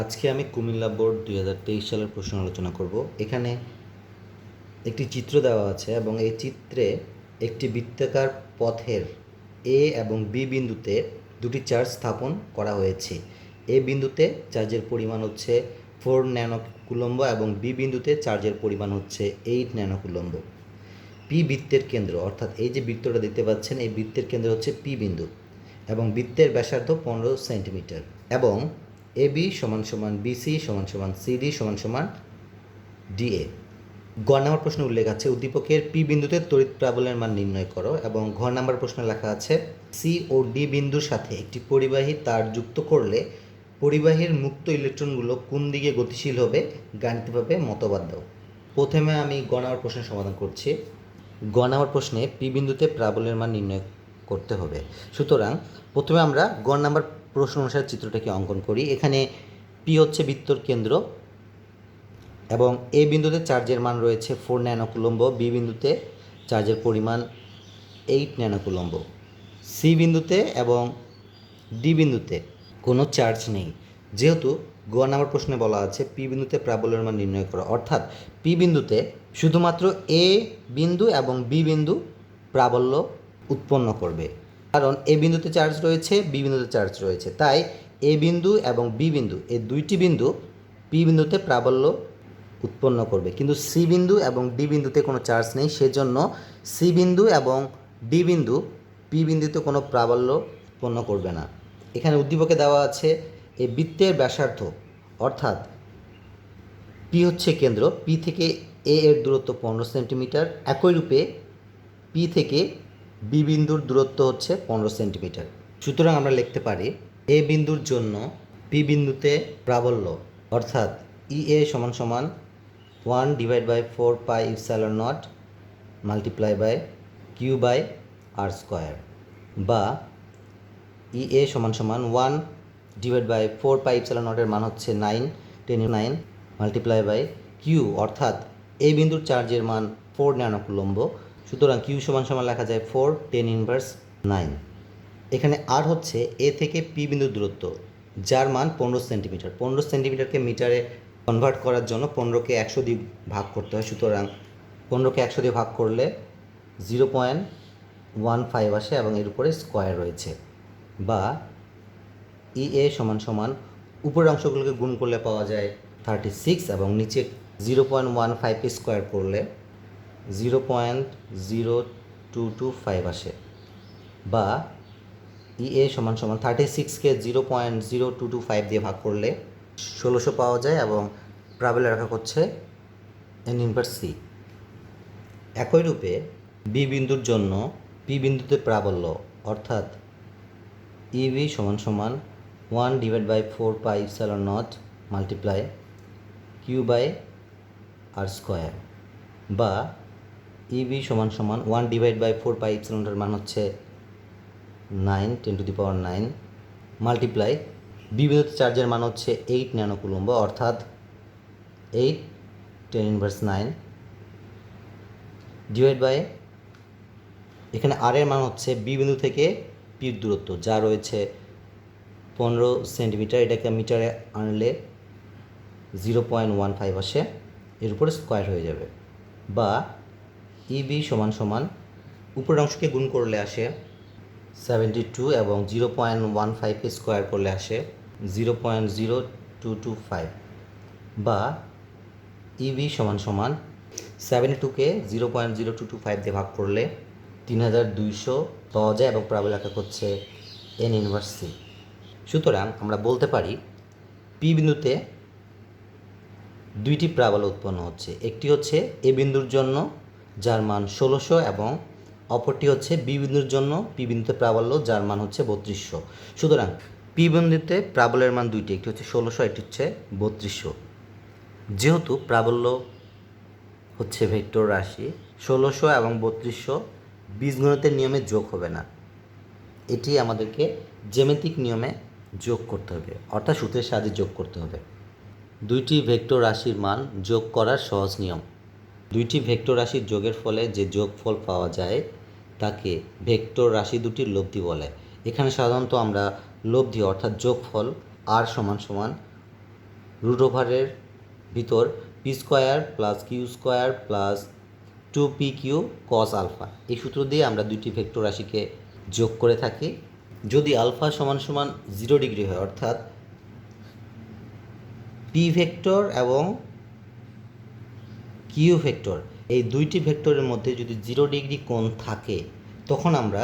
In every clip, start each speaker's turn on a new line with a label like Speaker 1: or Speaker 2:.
Speaker 1: আজকে আমি কুমিল্লা বোর্ড দুই হাজার তেইশ সালের প্রশ্ন আলোচনা করব। এখানে একটি চিত্র দেওয়া আছে এবং এই চিত্রে একটি বৃত্তাকার পথের এ এবং বি বিন্দুতে দুটি চার্জ স্থাপন করা হয়েছে। এ বিন্দুতে চার্জের পরিমাণ হচ্ছে ফোর ন্যানো কুলম্ব এবং বি বিন্দুতে চার্জের পরিমাণ হচ্ছে এইট ন্যানো কুলম্ব পি বৃত্তের কেন্দ্র, অর্থাৎ এই যে বৃত্তটা দেখতে পাচ্ছেন, এই বৃত্তের কেন্দ্র হচ্ছে পি বিন্দু এবং বৃত্তের ব্যাসার্ধ পনেরো সেন্টিমিটার এবং এ বি সমান সমান বিসি সমান সমান সিডি সমান সমান ডিএ গ নাম্বার প্রশ্ন উল্লেখ আছে, উদ্দীপকের পি বিন্দুতে তড়িৎ প্রাবল্যের মান নির্ণয় করো এবং ঘ নাম্বার প্রশ্নে লেখা আছে সি ও ডি বিন্দুর সাথে একটি পরিবাহী তার যুক্ত করলে পরিবাহীর মুক্ত ইলেকট্রনগুলো কোন দিকে গতিশীল হবে গাণিতিকভাবে মতবাদ দাও। প্রথমে আমি গ নাম্বার প্রশ্নের সমাধান করছি। গ নাম্বার প্রশ্নে পি বিন্দুতে প্রাবল্যের মান নির্ণয় করতে হবে। সুতরাং প্রথমে আমরা গ নাম্বার প্রশ্ন অনুসারে চিত্রটাকে অঙ্কন করি। এখানে পি হচ্ছে বৃত্তর কেন্দ্র এবং এ বিন্দুতে চার্জের মান রয়েছে ফোর ন্যানোকুলম্ব বি বিন্দুতে চার্জের পরিমাণ এইট ন্যানোকুলম্ব। সি বিন্দুতে এবং ডি বিন্দুতে কোনো চার্জ নেই। যেহেতু গ নাম্বার প্রশ্নে বলা আছে পি বিন্দুতে প্রাবল্যের মান নির্ণয় করা। অর্থাৎ পি বিন্দুতে শুধুমাত্র এ বিন্দু এবং বি বিন্দু প্রাবল্য উৎপন্ন করবে। কারণ এ বিন্দুতে চার্জ রয়েছে, বি বিন্দুতে চার্জ রয়েছে। তাই এ বিন্দু এবং বি বিন্দু এই দুইটি বিন্দু পি বিন্দুতে প্রাবল্য উৎপন্ন করবে। কিন্তু সি বিন্দু এবং ডি বিন্দুতে কোনো চার্জ নেই, সেজন্য সি বিন্দু এবং ডি বিন্দু পি বিন্দুতে কোনো প্রাবল্য উৎপন্ন করবে না। এখানে উদ্দীপকে দেওয়া আছে এই বৃত্তের ব্যাসার্ধ, অর্থাৎ পি হচ্ছে কেন্দ্র, পি থেকে এ এর দূরত্ব পনেরো সেন্টিমিটার, একই রূপে পি থেকে বি বিন্দুর দূরত্ব হচ্ছে পনেরো সেন্টিমিটার। সুতরাং আমরা লিখতে পারি এ বিন্দুর জন্য পি বিন্দুতে প্রাবল্য, অর্থাৎ ই এ সমান সমান one divide by four pi epsilon not multiply by Q by R square বা ই এ সমান সমান one divide by four pi epsilon নটের মান হচ্ছে nine ten nine multiply by Q অর্থাৎ এই বিন্দুর চার্জের মান ফোর ন্যানোকুলম্ব। সুতরাং কিউ সমান সমান লেখা যায় ফোর টেন ইনভার্স নাইন এখানে আর হচ্ছে এ থেকে পি বিন্দুর দূরত্ব, যার মান পনেরো সেন্টিমিটার পনেরো সেন্টিমিটারকে মিটারে কনভার্ট করার জন্য পনেরোকে একশো দিয়ে ভাগ করতে হয়। সুতরাং পনেরোকে একশো দিয়ে ভাগ করলে জিরো পয়েন্ট ওয়ান ফাইভ আসে এবং এর উপরে স্কোয়ার রয়েছে। বা ই এ সমান সমান উপরের অংশগুলোকে গুণ করলে পাওয়া যায় থার্টি সিক্স এবং নিচে zero point one five square করলে zero point zero two two five আসে বা ই এ সমান সমান thirty সিক্সকে zero point zero two two five দিয়ে ভাগ করলে ষোলোশো পাওয়া যায় এবং প্রাবেল রাখা হচ্ছে এন ইনভার্স সি একই রূপে বি বিন্দুর জন্য পি বিন্দুতে প্রাবল্য অর্থাৎ ইবি সমান সমান one divide by four pi epsilon not multiply Q by R square বা ইবি সমান সমান one divide by four pi ইপসালনটার মান হচ্ছে nine ten two the power nine multiply বিবিধ চার্জের মান হচ্ছে এইট ন্যানোকুলম্ব, অর্থাৎ eight ten inverse nine divide by এখানে আর এর মান হচ্ছে বি বিন্দু থেকে পির দূরত্ব, যা রয়েছে পনেরো সেন্টিমিটার এটাকে মিটারে আনলে জিরো পয়েন্ট ওয়ান ফাইভ আসে, এর উপরে স্কোয়ার হয়ে যাবে, বা ইবি সমান সমান উপরের অংশকে গুণ করলে আসে সেভেন্টি টু এবং জিরো পয়েন্ট ওয়ান ফাইভকে স্কোয়ার করলে আসে zero point zero two two five বা ইভি সমান সমান সেভেন্টি টুকে zero point zero two two five দিয়ে ভাগ করলে তিন হাজার দুইশো পাওয়া যায় এবং প্রাবল একক হচ্ছে এন ইনভার্স সি সুতরাং আমরা বলতে পারি পি বিন্দুতে দুইটি প্রাবল উৎপন্ন হচ্ছে। একটি হচ্ছে এ বিন্দুর জন্য যার মান ষোলোশো এবং অপরটি হচ্ছে বি বিন্দুর জন্য, পি বিন্দুতে প্রাবল্য, যার মান হচ্ছে বত্রিশশো। সুতরাং পি বিন্দুতে প্রাবলের মান দুইটি, একটি হচ্ছে ষোলোশো, একটি হচ্ছে বত্রিশশো। যেহেতু প্রাবল্য হচ্ছে ভেক্টর রাশি, ষোলোশো এবং বত্রিশশো বীজগণিতের নিয়মে যোগ হবে না। এটি আমাদেরকে জ্যামিতিক নিয়মে যোগ করতে হবে, অর্থাৎ সূত্রের সাহায্যে যোগ করতে হবে। দুইটি ভেক্টর রাশির মান যোগ করার সহজ নিয়ম। দুইটি ভেক্টর রাশির যোগের ফলে যে যোগফল পাওয়া যায় তাকে ভেক্টর রাশি দুটির লব্ধি বলে। এখানে সাধারণত আমরা লব্ধি অর্থাৎ যোগফল আর সমান সমান রুট ওভারের ভিতর P square plus Q square plus two P Q cos alpha এই সূত্র দিয়ে আমরা দুইটি ভেক্টর রাশিকে যোগ করে থাকি। যদি আলফা সমান সমান জিরো ডিগ্রি হয়, অর্থাৎ পি ভেক্টর এবং কিউ ভেক্টর, এই দুইটি ভেক্টরের মধ্যে যদি জিরো ডিগ্রি কোণ থাকে, তখন আমরা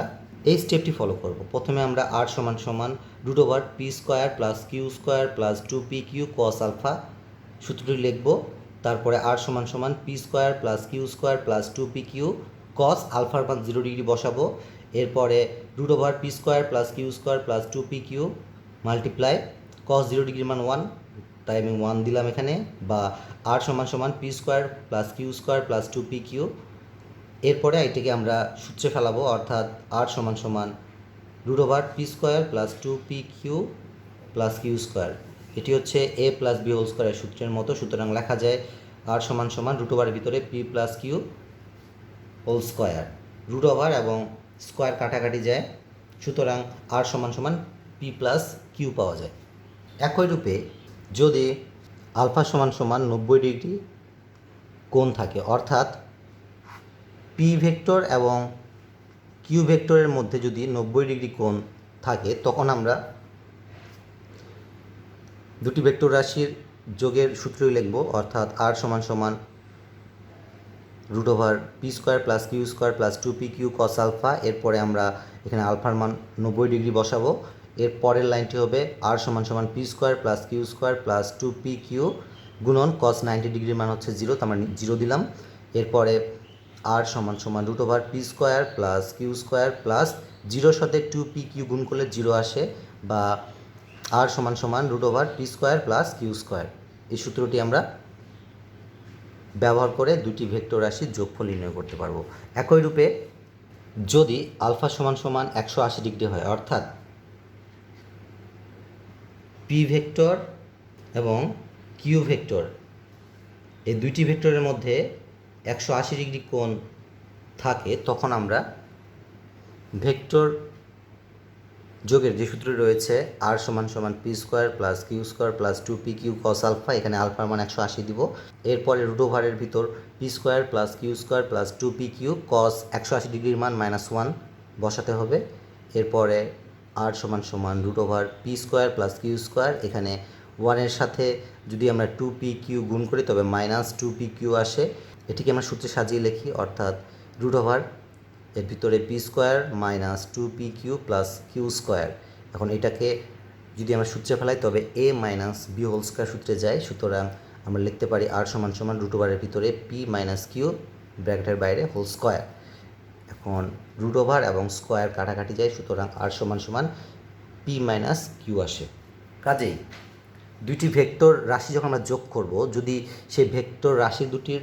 Speaker 1: এই স্টেপটি ফলো করব। প্রথমে আমরা আর সমান সমান root over P square plus Q square plus two P Q cos alpha সূত্রটি লিখব। তারপরে আর সমান সমান P square plus Q square plus two P Q cos আলফার মান জিরো ডিগ্রি বসাবো। এরপরে root over P square plus Q square plus two P Q multiply cos zero degree মান ওয়ান তাই আমি ওয়ান দিলাম এখানে, বা আর সমান সমান P square plus Q square plus two P Q এরপরে এটাকে আমরা সূত্রে ফেলাবো, অর্থাৎ আর সমান সমান root over P square plus two P Q plus Q square এটি হচ্ছে এ প্লাস বি হোল স্কোয়ারের সূত্রের মতো, সুতরাং লেখা যায় আর সমান সমান রুট ওভারের ভিতরে P plus Q whole square root over এবং স্কোয়ার কাটাকাটি যায়, সুতরাং আর সমান সমান পি প্লাস কিউ পাওয়া যায়। একই রূপে যদি আলফা সমান সমান নব্বই ডিগ্রি কোণ থাকে, অর্থাৎ পি ভেক্টর এবং কিউ ভেক্টরের মধ্যে যদি নব্বই ডিগ্রি কোণ থাকে, তখন আমরা দুটি ভেক্টর রাশির যোগের সূত্রই লিখব, অর্থাৎ আর সমান সমান root over P square plus Q square plus two P Q cos alpha এরপরে আমরা এখানে আলফার মান নব্বই ডিগ্রি বসাবো। এর পরের লাইনটি হবে আর সমান সমান P square plus Q square plus two P Q গুণন কস নাইনটি ডিগ্রির মান হচ্ছে জিরো, তার মানে জিরো দিলাম। এরপরে আর সমান সমান root over P square plus Q square plus জিরোর সাথে টু পি কিউ গুণ করলে জিরো আসে বা আর সমান সমান root over P square plus Q square. এই সূত্রটি আমরা ব্যবহার করে দুটি ভেক্টর রাশির যোগফল নির্ণয় করতে পারব। একই রূপে যদি আলফা সমান সমান একশো আশি ডিগ্রি হয়, অর্থাৎ পি ভেক্টর এবং কিউ ভেক্টর এই দুইটি ভেক্টরের মধ্যে একশো আশি ডিগ্রি কোণ থাকে, তখন আমরা ভেক্টর যোগের যে সূত্র রয়েছে আর সমান সমান P square plus Q square plus two P Q cos alpha এখানে আলফার মান একশো আশি দিব। এরপরে রুট ওভারের ভিতর P square plus Q square plus two P Q cos একশো আশি ডিগ্রির মান মাইনাস ওয়ান বসাতে হবে। এরপরে আর সমান সমান root over P square plus Q square এখানে ওয়ানের সাথে যদি আমরা টু পি কিউ গুণ করি, তবে মাইনাস টু পি কিউ আসে। এটিকে আমরা সূত্রে সাজিয়ে লিখি, অর্থাৎ রুট ওভার এর ভিতরে P square minus two P Q plus Q square এখন এটাকে যদি আমরা সূত্রে ফেলাই, তবে A minus B whole square সূত্রে যায়। সুতরাং আমরা লিখতে পারি আর সমান সমান রুট ওভারের ভিতরে পি মাইনাস কিউ ব্র্যাকেটের বাইরে হোল স্কোয়ার রুট ওভার এবং স্কোয়ার কাটাকাটি যায়, সুতরাং আর সমান সমান পি মাইনাস কিউ আসে। কাজেই দুইটি ভেক্টর রাশি যখন আমরা যোগ করব, যদি সেই ভেক্টর রাশি দুটির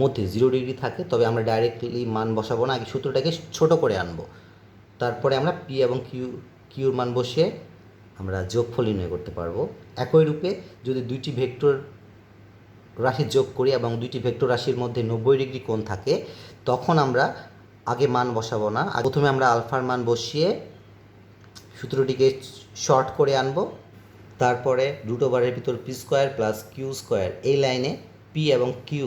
Speaker 1: মধ্যে জিরো ডিগ্রি থাকে, তবে আমরা ডাইরেক্টলি মান বসাবো না, আগে সূত্রটাকে ছোট করে আনব। তারপরে আমরা পি এবং কিউ, কিউর মান বসিয়ে আমরা যোগফল নির্ণয় করতে পারব। একই রূপে যদি দুইটি ভেক্টর রাশি যোগ করি এবং দুইটি ভেক্টর রাশির মধ্যে নব্বই ডিগ্রি কোণ থাকে, তখন আমরা আগে মান বসাবো না। প্রথমে আমরা আলফার মান বসিয়ে সূত্রটিকে শর্ট করে আনব। তারপরে রুট ওভারের ভিতর P square plus Q square এই লাইনে পি এবং কিউ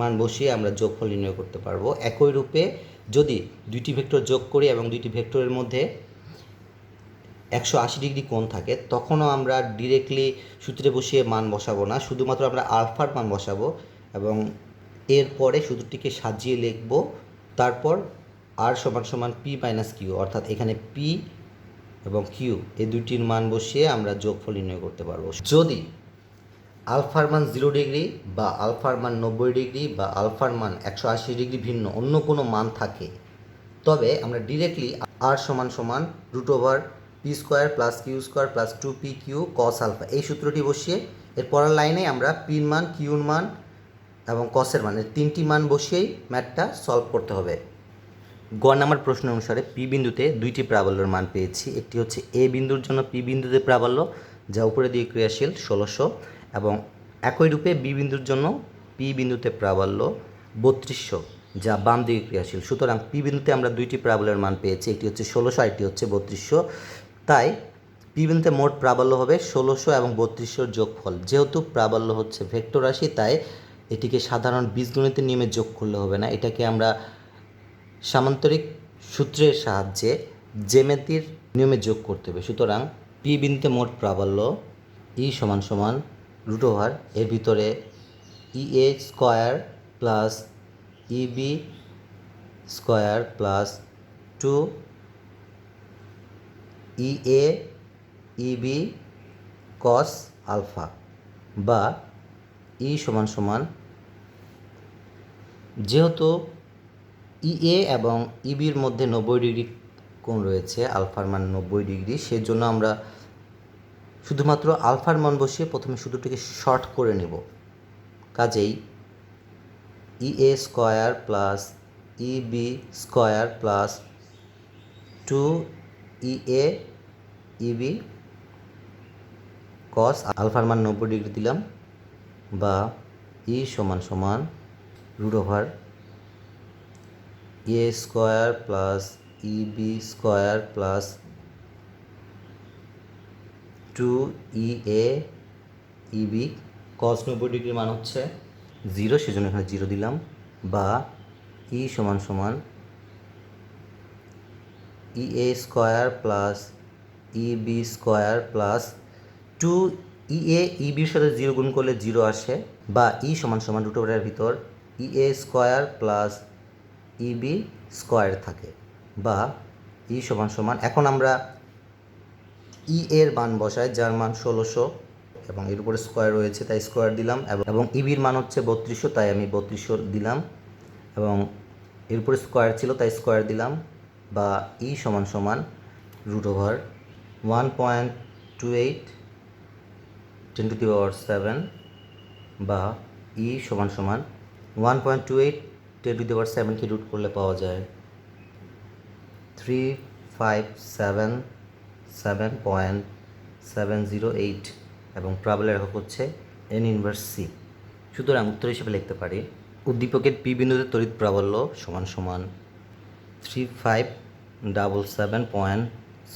Speaker 1: মান বসিয়ে আমরা যোগফল নির্ণয় করতে পারব। একই রূপে যদি দুইটি ভেক্টর যোগ করি এবং দুইটি ভেক্টরের মধ্যে একশো আশি ডিগ্রি কোণ থাকে, তখনও আমরা ডিরেক্টলি সূত্রে বসিয়ে মান বসাবো না। শুধুমাত্র আমরা আলফার মান বসাবো এবং এরপরে সূত্রটিকে সাজিয়ে লিখব। তারপর আর সমান সমান পি মাইনাস কিউ অর্থাৎ এখানে পি এবং কিউ এই দুইটির মান বসিয়ে আমরা যোগফল নির্ণয় করতে পারব। যদি আলফার মান জিরো ডিগ্রি বা আলফার মান নব্বই ডিগ্রি বা আলফার মান একশো আশি ডিগ্রি ভিন্ন অন্য কোনো মান থাকে, তবে আমরা ডিরেক্টলি আর সমান সমান root over P square plus Q square plus two P Q cos alpha এই সূত্রটি বসিয়ে এর পরের লাইনে আমরা পির মান কিউর মান এবং কসের মান তিনটি মান বসিয়েই ম্যাথটা সলভ করতে হবে। গ নাম্বার প্রশ্ন অনুসারে পি বিন্দুতে দুইটি প্রাবল্যের মান পেয়েছি। একটি হচ্ছে এ বিন্দুর জন্য পি বিন্দুতে প্রাবল্য, যা উপরে দিয়ে ক্রিয়াশীল ষোলোশো, এবং একই রূপে বি বিন্দুর জন্য পি বিন্দুতে প্রাবল্য বত্রিশশো, যা বাম দিকে ক্রিয়াশীল। সুতরাং পি বিন্দুতে আমরা দুইটি প্রাবল্যের মান পেয়েছি, একটি হচ্ছে ষোলোশো একটি হচ্ছে বত্রিশশো। তাই পি বিন্দুতে মোট প্রাবল্য হবে ষোলোশো এবং বত্রিশশোর যোগফল। যেহেতু প্রাবল্য হচ্ছে ভেক্টর রাশি, তাই এটিকে সাধারণ বীজগণিতের নিয়মে যোগ করলে হবে না। এটাকে আমরা সামান্তরিক সূত্রের সাহায্যে জেমেতির নিয়মে যোগ করতে হবে। সুতরাং পি বিন্দুতে মোট প্রাবল্য ই সমান সমান রুট ওভার এর ভিতরে E A square plus E B square plus two E A E B cos alpha বা ই সমান সমান, যেহেতু ইএ এবং ইবির মধ্যে নব্বই ডিগ্রি কোণ রয়েছে, আলফার মান নব্বই ডিগ্রি, সেজন্য আমরা শুধুমাত্র আলফার মান বসিয়ে প্রথমে সূত্রটিকে শর্ট করে নেব। কাজেই E A square plus E B square plus two E E A E B cos, আলফার মান নব্বই ডিগ্রি দিলাম। বা ই সমান সমান root over A square plus E B square plus two E A E B cos নব্বই degree মান হচ্ছে জিরো, সেজন্য এখানে জিরো দিলাম বা ই সমান সমান E A square plus E B square plus two E A E ইবির সাথে জিরো গুণ করলে জিরো আসে বা ই সমান সমান রুট ওভারের ভিতর E A square plus E B square থাকে বা ই সমান সমান, এখন আমরা ই এর মান বসাই যার মান ষোলোশো এবং এর উপরে স্কোয়ার রয়েছে, তাই স্কোয়ার দিলাম এবং ইবির মান হচ্ছে বত্রিশশো, তাই আমি বত্রিশশো দিলাম এবং এর উপরে স্কোয়ার ছিল, তাই স্কোয়ার দিলাম বা ই সমান সমান root over one point two eight ten to the power seven বা ই সমান সমান one point two eight ten to the power সেভেনকে root করলে পাওয়া যায় three five seven seven point seven zero eight এবং প্রাবলের একক হচ্ছে এন ইনভার্স সি সুতরাং উত্তর হিসেবে লিখতে পারি, উদ্দীপকের পি বিন্দুতে তড়িৎ প্রাবল্য সমান সমান three five double seven point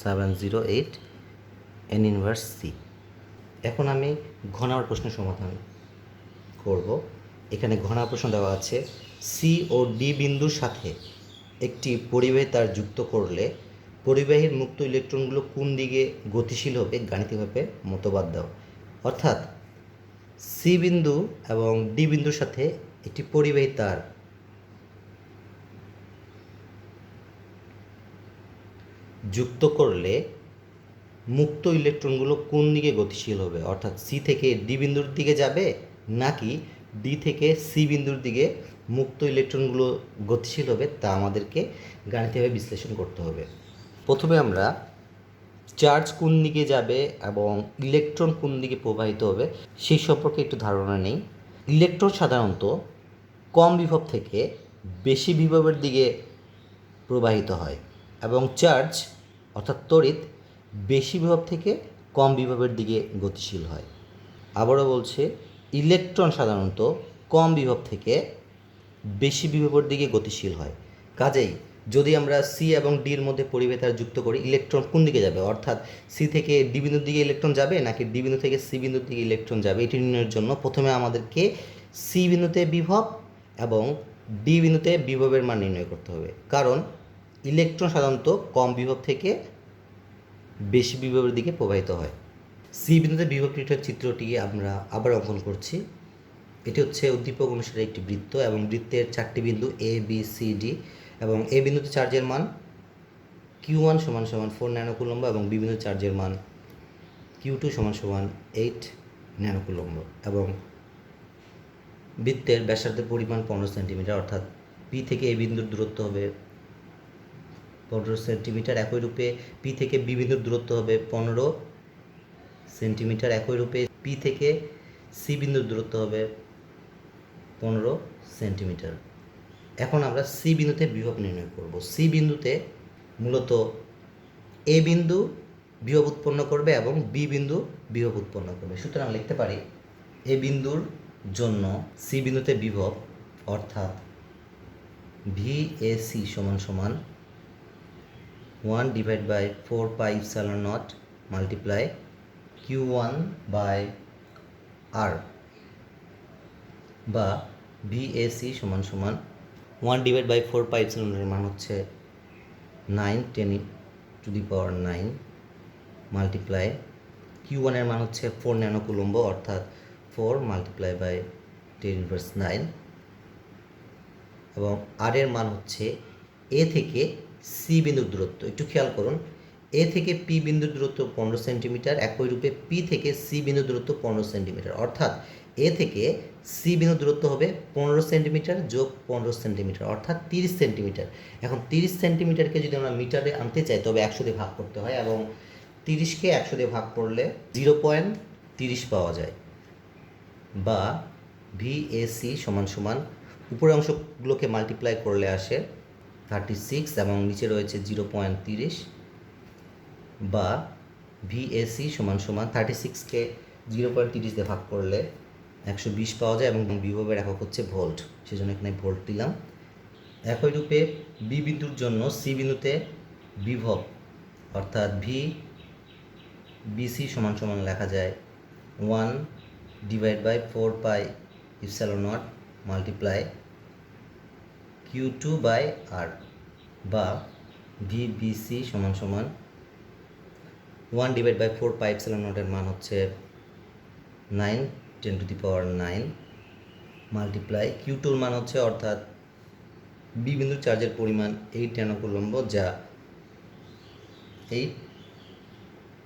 Speaker 1: seven zero eight N inverse C এখন আমি ঘনার প্রশ্নের সমাধান করব। এখানে ঘনার প্রশ্ন দেওয়া আছে সি ও ডি বিন্দুর সাথে একটি পরিবাহী তার যুক্ত করলে পরিবাহীর মুক্ত ইলেকট্রনগুলো কোন দিকে গতিশীল হবে গাণিতিকভাবে মতবাদ দাও। অর্থাৎ সি বিন্দু এবং ডি বিন্দুর সাথে একটি পরিবাহী তার যুক্ত করলে মুক্ত ইলেকট্রনগুলো কোন দিকে গতিশীল হবে? অর্থাৎ সি থেকে ডি বিন্দুর দিকে যাবে নাকি ডি থেকে সি বিন্দুর দিকে মুক্ত ইলেকট্রনগুলো গতিশীল হবে তা আমাদেরকে গাণিতিকভাবে বিশ্লেষণ করতে হবে। প্রথমে আমরা চার্জ কোন দিকে যাবে এবং ইলেকট্রন কোন দিকে প্রবাহিত হবে সেই সম্পর্কে একটু ধারণা নেই। ইলেকট্রন সাধারণত কম বিভব থেকে বেশি বিভবের দিকে প্রবাহিত হয় এবং চার্জ অর্থাৎ তড়িৎ বেশি বিভব থেকে কম বিভবের দিকে গতিশীল হয়। আবারও বলছে, ইলেকট্রন সাধারণত কম বিভব থেকে বেশি বিভবের দিকে গতিশীল হয়। কাজেই যদি আমরা সি এবং ডির মধ্যে পরিবেতার যুক্ত করি, ইলেকট্রন কোন দিকে যাবে? অর্থাৎ সি থেকে ডি বিন্দুর দিকে ইলেকট্রন যাবে, নাকি ডি বিন্দু থেকে সি বিন্দুর দিকে ইলেকট্রন যাবে? এটি নির্ণয়ের জন্য প্রথমে আমাদেরকে সি বিন্দুতে বিভব এবং ডি বিন্দুতে বিভবের মান নির্ণয় করতে হবে। কারণ ইলেকট্রন সাধারণত কম বিভব থেকে বেশি বিভবের দিকে প্রবাহিত হয়। সি বিন্দুতে বিভব চিত্রটি আমরা আবার অঙ্কন করছি। এটি হচ্ছে উদ্দীপক অনুসারে একটি বৃত্ত এবং বৃত্তের চারটি বিন্দু এ বি সি ডি এবং এ বিন্দুতে চার্জের মান কিউ ওয়ান সমান সমান ফোর ন্যানোকুলম্ব এবং বি বিন্দুতে চার্জের মান কিউ টু সমান সমান এইট ন্যানোকুলম্ব এবং বৃত্তের ব্যাসার্ধের পরিমাণ পনেরো সেন্টিমিটার, অর্থাৎ পি থেকে এ বিন্দুর দূরত্ব হবে পনেরো সেন্টিমিটার একই রূপে পি থেকে বি বিন্দুর দূরত্ব হবে পনেরো সেন্টিমিটার একই রূপে পি থেকে সি বিন্দুর দূরত্ব হবে পনেরো সেন্টিমিটার। এখন আমরা সি বিন্দুতে বিভব নির্ণয় করব। সি বিন্দুতে মূলত এ বিন্দু বিভব উৎপন্ন করবে এবং বি বিন্দু বিভব উৎপন্ন করবে। সুতরাং লিখতে পারি এ বিন্দুর জন্য সি বিন্দুতে বিভব অর্থাৎ ভি এ সি সমান সমান one divide by four pi epsilon nought multiply Q one by R বা ভিএসি সমান সমান one divide by four pi সিলিন্ডারের মান হচ্ছে nine ten to the power nine multiply Q ওয়ানের মান হচ্ছে ফোর ন্যানো কুলম্ব অর্থাৎ four multiply by ten inverse nine এবং আর এর মান হচ্ছে এ থেকে সি বিন্দুর দূরত্ব, একটু খেয়াল করুন। এ থেকে পি বিন্দুর দূরত্ব পনেরো সেন্টিমিটার, একই রূপে পি থেকে সি বিন্দুর দূরত্ব পনেরো সেন্টিমিটার। অর্থাৎ এ থেকে সি বিন্দুর দূরত্ব হবে পনেরো সেন্টিমিটার যোগ পনেরো সেন্টিমিটার, অর্থাৎ তিরিশ সেন্টিমিটার। এখন তিরিশ সেন্টিমিটারকে যদি আমরা মিটারে আনতে চাই, তবে একশো দিয়ে ভাগ করতে হয় এবং তিরিশকে একশো দিয়ে ভাগ করলে জিরো পয়েন্ট তিরিশ পাওয়া যায়। বা ভিএসি সমান সমান, উপরের অংশগুলোকে মাল্টিপ্লাই করলে আসে থার্টি সিক্স এবং নিচে রয়েছে জিরো পয়েন্ট তিরিশ বা ভিএসি সমান সমান থার্টি সিক্সকে জিরো পয়েন্ট তিরিশ দিয়ে ভাগ করলে একশো বিশ পাওয়া যায় এবং বিভবের একক হচ্ছে ভোল্ট সেজন্য এখানে ভোল্ট দিলাম। একই রূপে বি বিন্দুর জন্য সি বিন্দুতে বিভব, অর্থাৎ ভি বিসি সমান সমান লেখা যায় one divide by four pi epsilon nought multiply Q two by R বা ভি বিসি সমান সমান one divide by four pi epsilon নটের মান হচ্ছে nine ten to the power nine multiply Q টুর মান হচ্ছে অর্থাৎ বি বিন্দু চার্জের পরিমাণ এইট ন্যানোকুলম্ব যা এইট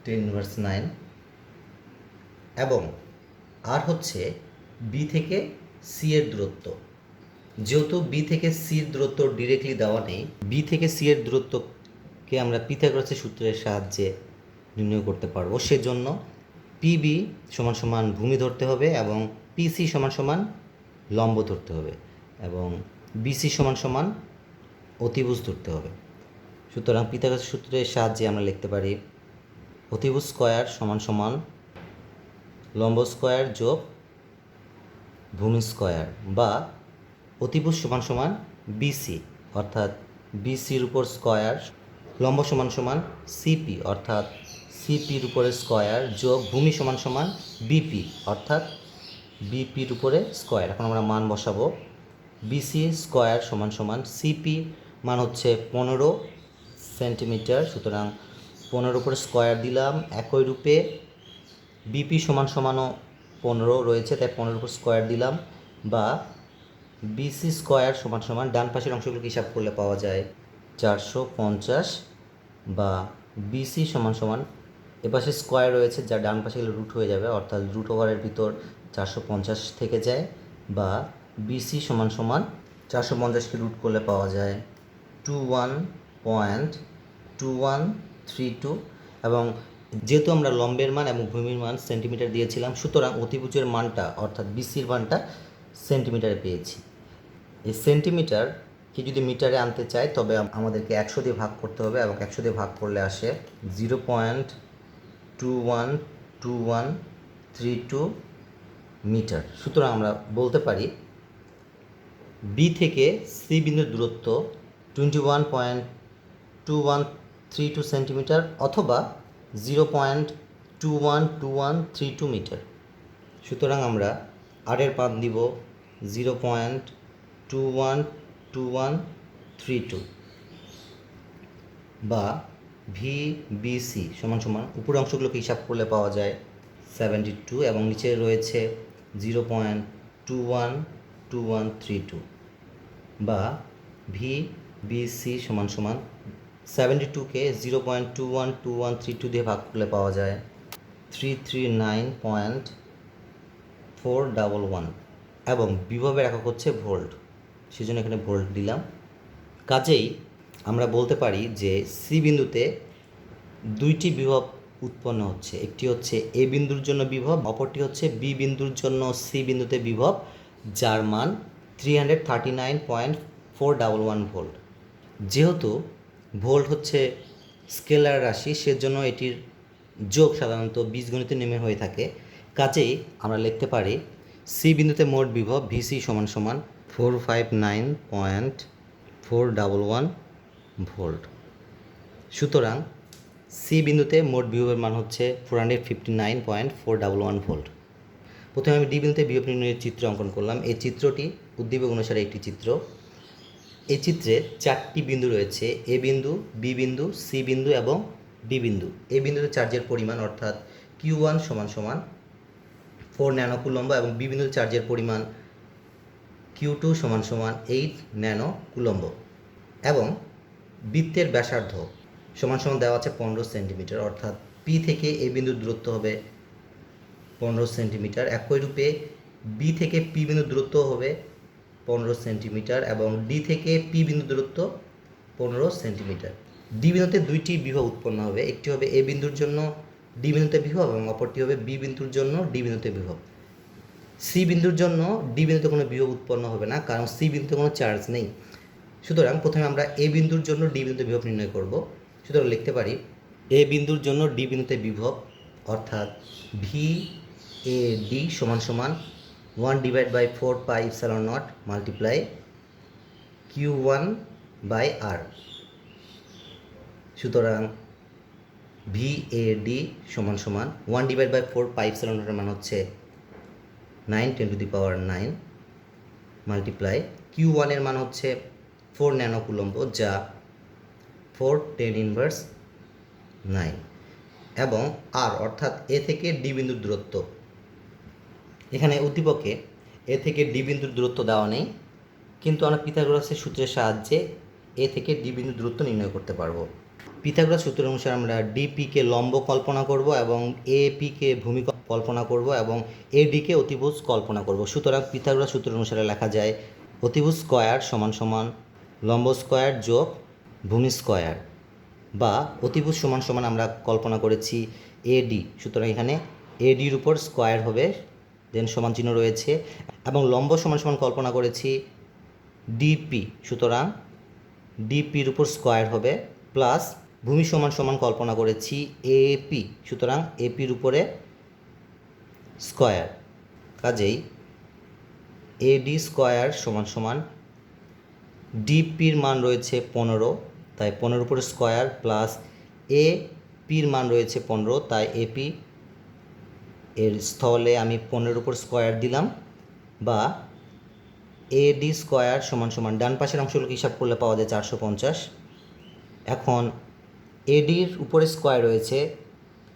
Speaker 1: টেন ইনভার্স নাইন এবং আর হচ্ছে বি থেকে সি এর দূরত্ব। যেহেতু বি থেকে সি এর দূরত্ব ডিরেক্টলি দেওয়া নেই বি থেকে সি এর দূরত্বকে আমরা পিথাগোরাসের সূত্রের সাহায্যে নির্ণয় করতে পারব। সেজন্য পিবি সমান সমান ভূমি ধরতে হবে এবং পিসি সমান সমান লম্ব ধরতে হবে এবং বিসি সমান সমান অতিভুজ ধরতে হবে। সুতরাং পিথাগোরাসের সূত্রের সাহায্যে আমরা লিখতে পারি অতিভুজ স্কয়ার সমান সমান লম্ব স্কয়ার যোগ ভূমি স্কয়ার বা অতিভুজ সমান সমান বিসি অর্থাৎ বিসির উপর স্কয়ার লম্ব সমান সমান সিপি অর্থাৎ সিপির উপরে স্কয়ার যোগ ভূমি সমান সমান বিপি অর্থাৎ বিপির উপরে স্কয়ার এখন আমরা মান বসাবো। বিসি স্কয়ার সমান সমান সিপি মান হচ্ছে পনেরো সেন্টিমিটার। সুতরাং পনেরোর উপরে স্কয়ার দিলাম একই রূপে। বিপি সমান সমানও পনেরো রয়েছে, তাই পনেরোর উপর স্কয়ার দিলাম বা বিসি স্কয়ার সমান সমান ডান পাশের অংশগুলোকে হিসাব করলে পাওয়া যায় চারশো পঞ্চাশ বা বিসি সমান সমান এপাশে স্কয়ার রয়েছে, যা ডান পাশে গেলে রুট হয়ে যাবে, অর্থাৎ রুট ওভারের ভিতর চারশো পঞ্চাশ থেকে যায় বা বিসি সমান সমান চারশো পঞ্চাশকে রুট করলে পাওয়া যায় two one point two one three two এবং যেহেতু আমরা লম্বের মান এবং ভূমির মান সেন্টিমিটার দিয়েছিলাম, সুতরাং অতিভুজের মানটা, অর্থাৎ বিসির মানটা সেন্টিমিটারে পেয়েছি। এই সেন্টিমিটারকে যদি মিটারে আনতে চাই তবে আমাদেরকে একশো দিয়ে ভাগ করতে হবে এবং একশো দিয়ে ভাগ করলে আসে zero point two one two one three two metre. সুতরাং আমরা বলতে পারি বি থেকে সি বিন্দুর দূরত্ব twenty one point two one three two centimetre অথবা zero point two one two one three two metre সুতরাং আমরা এর মান দিব zero point two one two one three two বা ভি বিসি সমান সমান, উপরের অংশগুলোকে হিসাব করলে পাওয়া যায় সেভেন্টি টু এবং নিচে রয়েছে zero point two one two one three two বা ভি বিসি সমান সমান সেভেন্টি টুকে zero point two one two one three two দিয়ে ভাগ করলে পাওয়া যায় three three nine point four double one এবং বিভবের একক হচ্ছে ভোল্ট সেজন্য এখানে ভোল্ট দিলাম। কাজেই আমরা বলতে পারি যে সি বিন্দুতে দুইটি বিভব উৎপন্ন হচ্ছে। একটি হচ্ছে এ বিন্দুর জন্য বিভব, অপরটি হচ্ছে বি বিন্দুর জন্য সি বিন্দুতে বিভব, যার মান three hundred thirty nine point four double one volt যেহেতু ভোল্ট হচ্ছে স্কেলার রাশি, সেজন্য এটির যোগ সাধারণত বীজগণিতের নেমে হয়ে থাকে। কাজেই আমরা লিখতে পারি সি বিন্দুতে মোট বিভব ভিসি সমান সমান four five nine point four double one volt. সুতরাং সি বিন্দুতে মোট বিভবের মান হচ্ছে four hundred fifty nine point four double one volt. প্রথমে আমি ডি বিন্দুতে বিভব নির্ণয়ের চিত্র অঙ্কন করলাম। এই চিত্রটি উদ্দীপক অনুসারে একটি চিত্র। এই চিত্রে চারটি বিন্দু রয়েছে। এ বিন্দু বি বিন্দু সি বিন্দু এবং ডি বিন্দু। এ বিন্দুতে চার্জের পরিমাণ অর্থাৎ কিউ ওয়ান সমান সমান ফোর ন্যানো কুলম্ব এবং বি বিন্দুতে চার্জের পরিমাণ কিউ টু সমান সমান এইট ন্যানো কুলম্ব এবং বৃত্তের ব্যাসার্ধ সমান সমান দেওয়া আছে পনেরো সেন্টিমিটার, অর্থাৎ পি থেকে এ বিন্দুর দূরত্ব হবে পনেরো সেন্টিমিটার। একই রূপে বি থেকে পি বিন্দুর দূরত্ব হবে পনেরো সেন্টিমিটার এবং ডি থেকে পি বিন্দু দূরত্ব পনেরো সেন্টিমিটার। ডি বিন্দুতে দুইটি বিভব উৎপন্ন হবে, একটি হবে এ বিন্দুর জন্য ডি বিন্দুতে বিভব এবং অপরটি হবে বি বিন্দুর জন্য ডি বিন্দুতে বিভব। সি বিন্দুর জন্য ডি বিন্দুতে কোনো বিভব উৎপন্ন হবে না, কারণ সি বিন্দুতে কোনো চার্জ নেই। সুতরাং প্রথমে আমরা এ বিন্দুর জন্য ডি বিন্দুতে বিভব নির্ণয় করব। সুতরাং লিখতে পারি এ বিন্দুর জন্য ডি বিন্দুতে বিভব, অর্থাৎ ভি এ ডি সমান সমান one divide by four pi epsilon nought multiply Q one by R সুতরাং ভি এ ডি সমান সমান one divide by four pi epsilon নটের মান হচ্ছে nine ten to the power nine multiply Q ওয়ানের মান হচ্ছে ফোর ন্যানো কুলম্ব যা four ten inverse nine এবং আর অর্থাৎ এ থেকে ডি বিন্দুর দূরত্ব। এখানে উদ্দীপকে এ থেকে ডি বিন্দুর দূরত্ব দেওয়া নেই, কিন্তু আমরা পিথাগোরাসের সূত্রের সাহায্যে এ থেকে ডি বিন্দুর দূরত্ব নির্ণয় করতে পারব। পিথাগোরাস সূত্র অনুসারে আমরা ডিপিকে লম্ব কল্পনা করব এবং এ পিকে ভূমি কল্পনা করব এবং এ ডিকে অতিভুজ কল্পনা করব। সুতরাং পিথাগোরাস সূত্র অনুসারে লেখা যায়, অতিভুজ স্কয়ার সমান সমান লম্ব স্কয়ার যোগ ভূমি স্কয়ার বা অতিভুজ সমান সমান আমরা কল্পনা করেছি এডি। সুতরাং এখানে এডির উপর স্কয়ার হবে, দেন সমান চিহ্ন রয়েছে এবং লম্ব সমান সমান কল্পনা করেছি ডিপি। সুতরাং ডিপির উপর স্কয়ার হবে প্লাস ভূমি সমান সমান কল্পনা করেছি এপি। সুতরাং এপির উপরে স্কয়ার। কাজেই এডি স্কয়ার সমান সমান ডিপির মান রয়েছে পনেরো, তাই পনেরোর উপরে স্কয়ার প্লাস এ পির মান রয়েছে পনেরো, তাই এপি এর স্থলে আমি পনেরোর উপর স্কয়ার দিলাম বা এ ডি স্কয়ার সমান সমান ডান পাশের অংশগুলোকে হিসাব করলে পাওয়া যায় চারশো পঞ্চাশ। এখন এডির উপরে স্কয়ার রয়েছে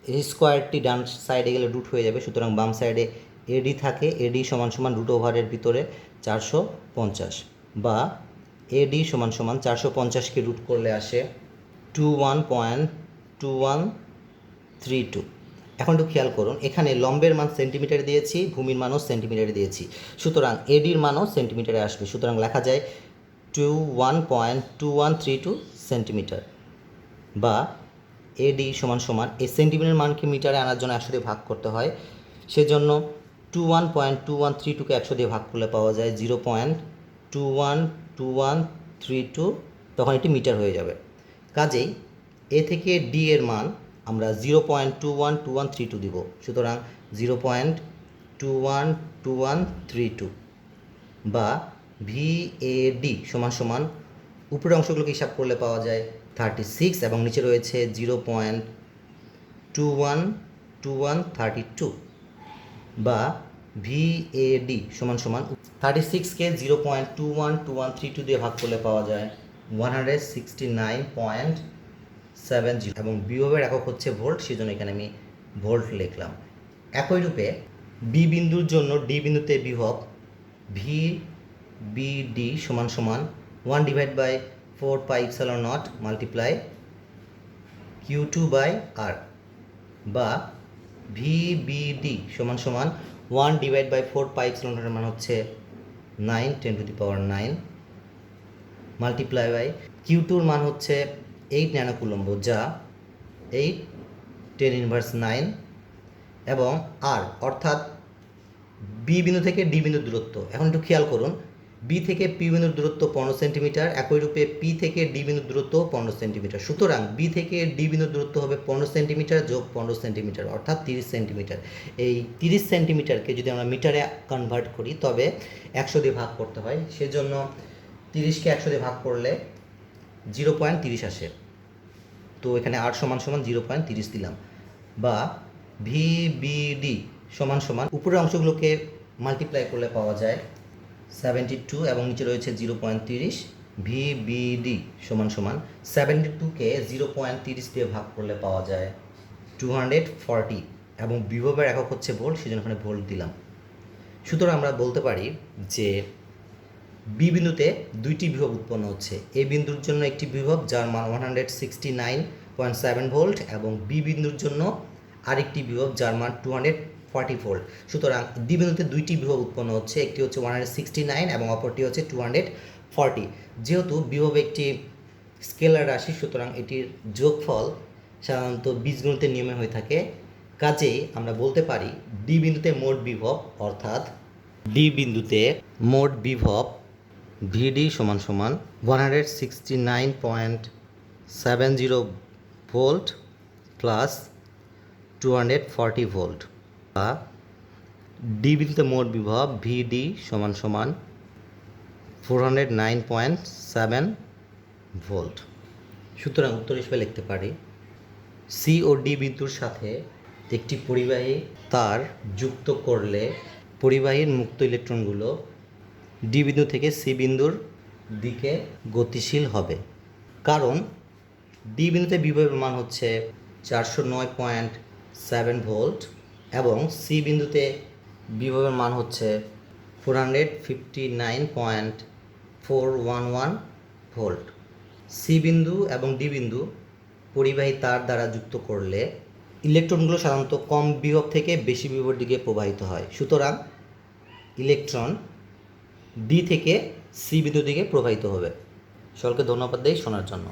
Speaker 1: এই স্কোয়ারটি ডান সাইডে গেলে রুট হয়ে যাবে, সুতরাং বাম সাইডে এডি থাকে এডি সমান সমান রুট ওভারের ভিতরে চারশো পঞ্চাশ বা এডি সমান সমান চারশো পঞ্চাশকে রুট করলে আসে two one point two one three two এখন একটু খেয়াল করুন, এখানে লম্বের মান সেন্টিমিটারে দিয়েছি, ভূমির মানও সেন্টিমিটারে দিয়েছি। সুতরাং এডির মানও সেন্টিমিটারে আসবে, সুতরাং লেখা যায় two one point two one three two centimetre বা এডি সমান সমান এই সেন্টিমিটার মানকে মিটারে আনার জন্য একশো দিয়ে ভাগ করতে হয়। সেজন্য two one point two one three টুকে একশো দিয়ে ভাগ করলে পাওয়া যায় zero point two one two one three two তখন এটি মিটার হয়ে যাবে। কাজেই এ থেকে ডি এর মান আমরা zero point two one two one three two দিব। সুতরাং zero point two one two one three two বা ভি এ ডি সমান সমান উপরের অংশগুলোকে হিসাব করলে পাওয়া যায় থার্টি সিক্স এবং নিচে রয়েছে zero point two one two one thirty two বা ভি এ ডি সমান সমান thirty সিক্সকে zero point two one two one three two দিয়ে ভাগ করলে পাওয়া যায় one hundred sixty nine point seven zero এবং বিভবের একক হচ্ছে ভোল্ট সেজন্য এখানে আমি ভোল্ট লিখলাম। একই রূপে বি বিন্দুর জন্য ডি বিন্দুতে বিভব ভি বি ডি সমান সমান one divide by four pi epsilon nought multiply Q two by R বা ভি বি ডি সমান সমান one divide by four pi epsilon নটের মান হচ্ছে nine ten to the power nine multiply by Q টুর মান হচ্ছে eight nano coulomb যা eight ten inverse nine এবং R অর্থাৎ বি বিন্দু থেকে ডি বিন্দুর দূরত্ব। এখন একটু খেয়াল করুন বি থেকে পি বিন্দুর দূরত্ব পনেরো সেন্টিমিটার, একই রূপে পি থেকে ডি বিন্দুর দূরত্ব পনেরো সেন্টিমিটার। সুতরাং বি থেকে ডি বিন্দুর দূরত্ব হবে পনেরো সেন্টিমিটার যোগ পনেরো সেন্টিমিটার, অর্থাৎ তিরিশ সেন্টিমিটার। এই তিরিশ সেন্টিমিটারকে যদি আমরা মিটারে কনভার্ট করি, তবে একশো দিয়ে ভাগ করতে হয়। সেজন্য তিরিশকে একশো দিয়ে ভাগ করলে জিরো পয়েন্ট তিরিশ আসে। তো এখানে আট সমান সমান জিরো পয়েন্ট তিরিশ দিলাম। বা ভি বিডি সমান সমান উপরের অংশগুলোকে মাল্টিপ্লাই করলে পাওয়া যায় সেভেন্টি টু এবং নিচে রয়েছে জিরো পয়েন্ট তিরিশ ভি বিডি সমান সমান সেভেন্টি টুকে জিরো পয়েন্ট তিরিশ দিয়ে ভাগ করলে পাওয়া যায় টু হান্ড্রেড ফর্টি এবং বিভবের একক হচ্ছে ভোল্ট সেজন্য ওখানে ভোল্ট দিলাম। সুতরাং আমরা বলতে পারি যে বি বিন্দুতে দুইটি বিভব উৎপন্ন হচ্ছে। এ বিন্দুর জন্য একটি বিভব যার মান one hundred sixty nine point seven volt এবং বি বিন্দুর জন্য আরেকটি বিভব যার মান টু হান্ড্রেড ফর্টি ভোল্ট সুতরাং ডি বিন্দুতে দুইটি বিভব উৎপন্ন হচ্ছে, একটি হচ্ছে ওয়ান হান্ড্রেড সিক্সটি নাইন এবং অপরটি হচ্ছে টু হান্ড্রেড ফর্টি যেহেতু বিভব একটি স্কেলার রাশি, সুতরাং এটির যোগফল সাধারণত বীজগণিতের নিয়মে হয়ে থাকে। কাজেই আমরা বলতে পারি ডি বিন্দুতে মোট বিভব, অর্থাৎ ডি বিন্দুতে মোট বিভব ভিডি সমান সমান one hundred sixty nine point seven zero volt plus two hundred forty volt বা ডি বিন্দুতে মোট বিভব ভিডি সমান সমান four hundred nine point seven volt. সুতরাং উত্তর হিসেবে লিখতে পারি, সি ও ডি বিন্দুর সাথে একটি পরিবাহী তার যুক্ত করলে পরিবাহীর মুক্ত ইলেকট্রনগুলো ডি বিন্দু থেকে সি বিন্দুর দিকে গতিশীল হবে। কারণ ডি বিন্দুতে বিভবের মান হচ্ছে চারশো নয় পয়েন্ট সেভেন ভোল্ট। এবং সি বিন্দুতে বিভবের মান হচ্ছে four hundred fifty nine point four one one volt C বিন্দু এবং ডি বিন্দু পরিবাহী তার দ্বারা যুক্ত করলে ইলেকট্রনগুলো সাধারণত কম বিভব থেকে বেশি বিভবের দিকে প্রবাহিত হয়। সুতরাং ইলেকট্রন ডি থেকে সি বিন্দুর দিকে প্রবাহিত হবে। সকলকে ধন্যবাদ দেই শোনার জন্য।